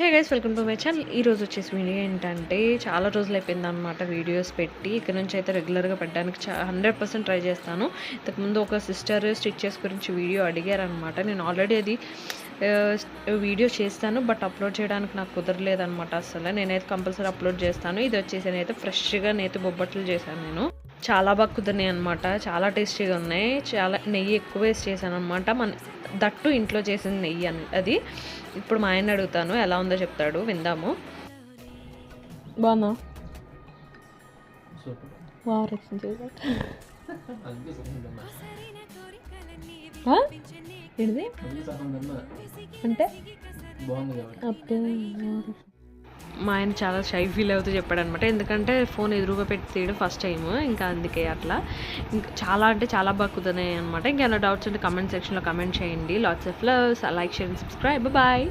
Hey guys welcome to my channel. ఈ రోజు వచ్చేసి వీడియో ఏంటంటే చాలా రోజులు అయిపోయింది అనమాట వీడియోస్ పెట్టి. ఇక్కడ నుంచి అయితే రెగ్యులర్గా పెట్టడానికి చా హండ్రెడ్ పర్సెంట్ ట్రై చేస్తాను. ఇంతకుముందు ఒక సిస్టర్ స్టిచ్చెస్ గురించి వీడియో అడిగారనమాట నేను ఆల్రెడీ అది వీడియో చేస్తాను బట్ అప్లోడ్ చేయడానికి నాకు కుదరలేదనమాట అసలు. నేనైతే కంపల్సరీ అప్లోడ్ చేస్తాను. ఇది వచ్చేసి నేనైతే ఫ్రెష్గా నేతి బొబ్బట్లు చేశాను నేను. చాలా బాగా కుదిరినాయి అనమాట చాలా టేస్టీగా ఉన్నాయి. చాలా నెయ్యి ఎక్కువ వేస్ట్ చేశాను అనమాట మన దట్టు ఇంట్లో చేసిన నెయ్యి అని అది. ఇప్పుడు మా ఆయన అడుగుతాను ఎలా ఉందో చెప్తాడు విందాము. బాగుందా సూపర్. బాగా రక్షణ చేశాడు అందుకే సగం తిన్నా ఏంటిది అందుకే సగం తిన్నా అంటే మా ఆయన చాలా షై ఫీల్ అవుతూ చెప్పాడు అనమాట ఎందుకంటే ఫోన్ ఎదురుగా పెట్టి తీయడం ఫస్ట్ టైం ఇంకా అందుకే అట్లా. ఇంకా చాలా అంటే చాలా బాగా కుదిరినాయి అనమాట ఇంకేమైనా డౌట్స్ ఉంటే కమెంట్ సెక్షన్లో కమెంట్ చేయండి. Lots of loves like share subscribe bye